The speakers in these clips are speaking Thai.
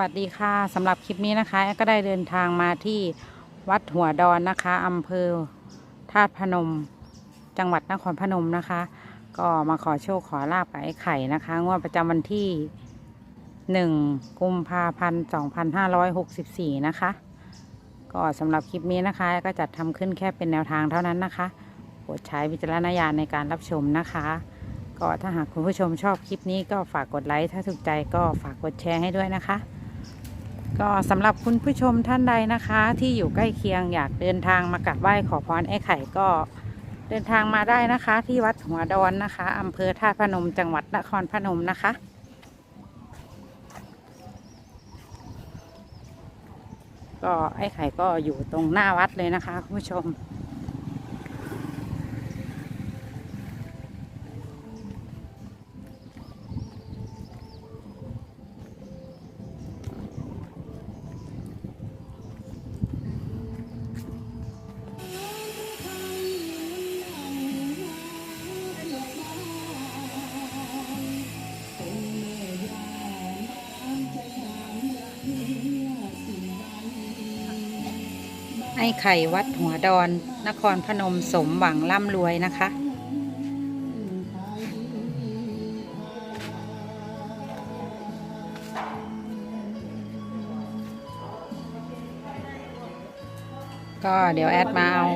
วัสดีค่ะสำหรับคลิปนี้นะคะ ก็ได้เดินทางมาที่วัดหัวดอนนะคะอำเภอธาตุพนม จังหวัดนครพนมนะคะ ก็มาขอโชคขอลาบกับไอ้ไข่นะคะงวดประจำวันที่1กุมภาพันธ์2564นห้าร้อยหกสิบสี่นะคะ ก็สำหรับคลิปนี้นะคะ ก็จัดทำขึ้นแค่เป็นแนวทางเท่านั้นนะคะโปรดใช้วิจารณญาณในการรับชมนะคะก็ถ้าหากคุณผู้ชมชอบคลิปนี้ก็ฝากกดไลค์ ถ้าถูกใจก็ฝากกดแชร์ให้ด้วยนะคะ ก็สำหรับคุณผู้ชมท่านใดนะคะ ที่อยู่ใกล้เคียงอยากเดินทางมากราบไหว้ขอพรไอ้ไข่ก็เดินทางมาได้นะคะ ที่วัดหัวดอนนะคะอำเภอท่าพนมจังหวัดนครพนมนะคะ ก็ไอ้ไข่ก็อยู่ตรงหน้าวัดเลยนะคะคุณผู้ชม ไอ้ไข่วัดหัวดอน นครพนมสมหวังร่ำรวยนะคะ ก็เดี๋ยวแอดมาเอา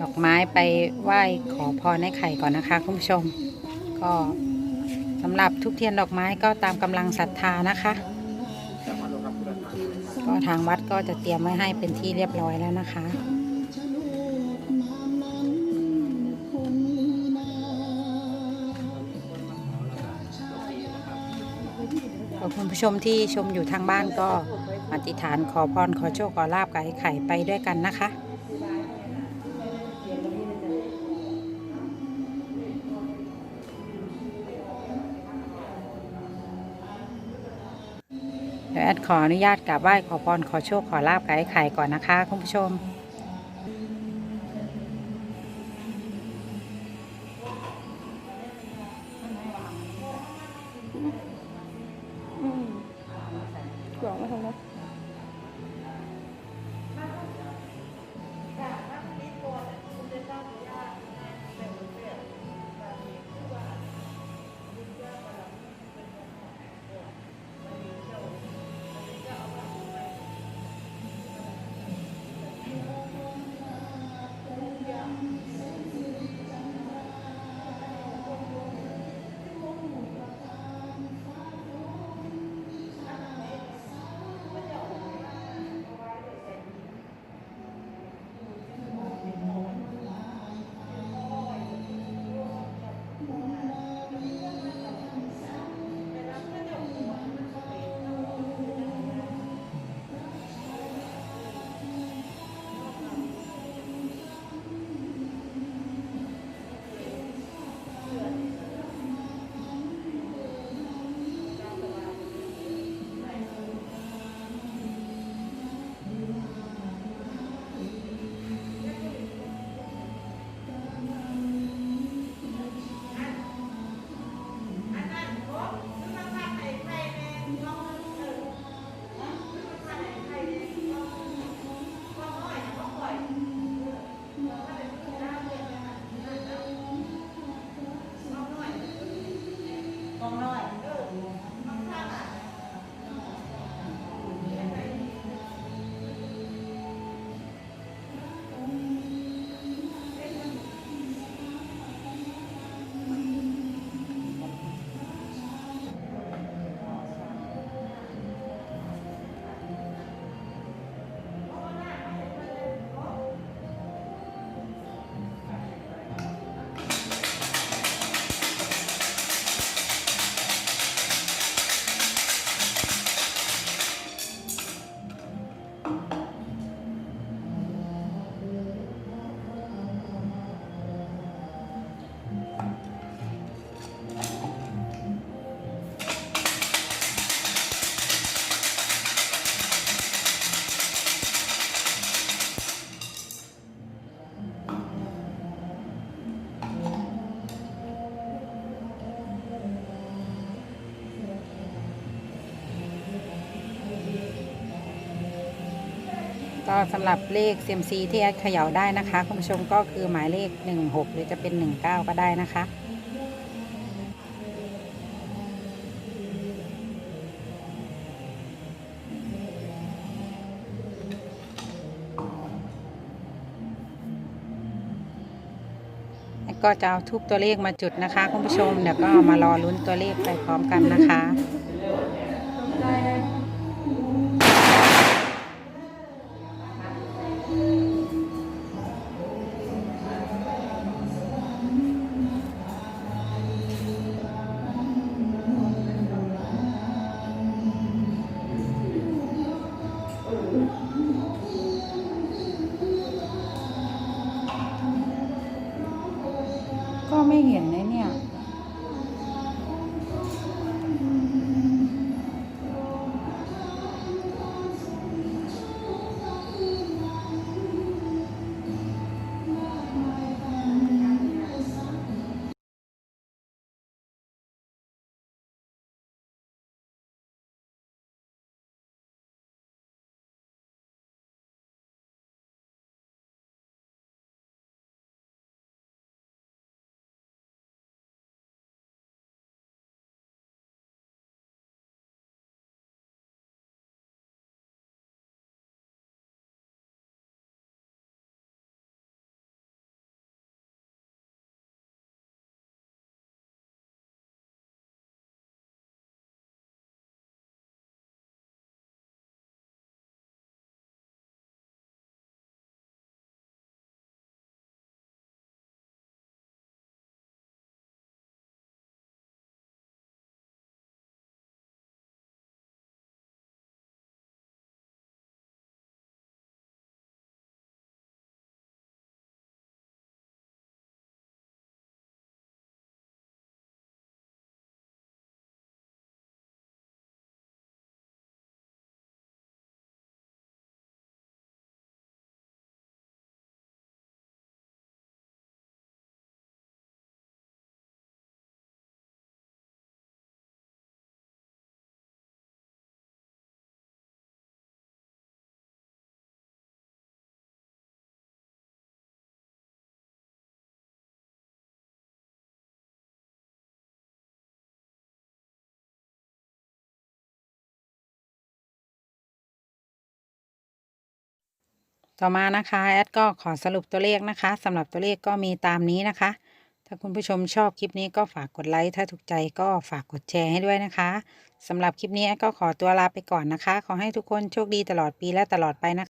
ดอกไม้ไปไหว้ขอพรไอ้ไข่ก่อนนะคะคุณผู้ชม ก็สำหรับทุกเทียนดอกไม้ก็ตามกำลังศรัทธานะคะ ก็ทางวัดก็จะเตรียมไว้ให้เป็นที่เรียบร้อยแล้วนะคะขอบคุณผู้ชมที่ชมอยู่ทางบ้านก็อธิษฐานขอพรขอโชคขอลาบกับไอ้ไข่ไปด้วยกันนะคะ เดี๋ยวแอดขออนุญาตกราบไหว้ขอพรขอโชคขอลาบกับไอ้ไข่ก่อนนะคะคุณผู้ชม กล่องมาทำไม ก็สำหรับเลข CMC ที่แอดเขย่าได้นะคะคุณผู้ชมก็คือหมายเลข 16 หรือจะเป็น 19 ก็ได้นะคะแล้วก็จะเอาทุกตัวเลขมาจุดนะคะคุณผู้ชมเดี๋ยวก็มารอลุ้นตัวเลขไปพร้อมกันนะคะ ต่อมานะคะแอดก็ขอสรุปตัวเลขนะคะสำหรับตัวเลขก็มีตามนี้นะคะ ถ้าคุณผู้ชมชอบคลิปนี้ก็ฝากกดไลค์ถ้าถูกใจก็ฝากกดแชร์ให้ด้วยนะคะสำหรับคลิปนี้แอดก็ขอตัวลาไปก่อนนะคะ ขอให้ทุกคนโชคดีตลอดปีและตลอดไปนะคะ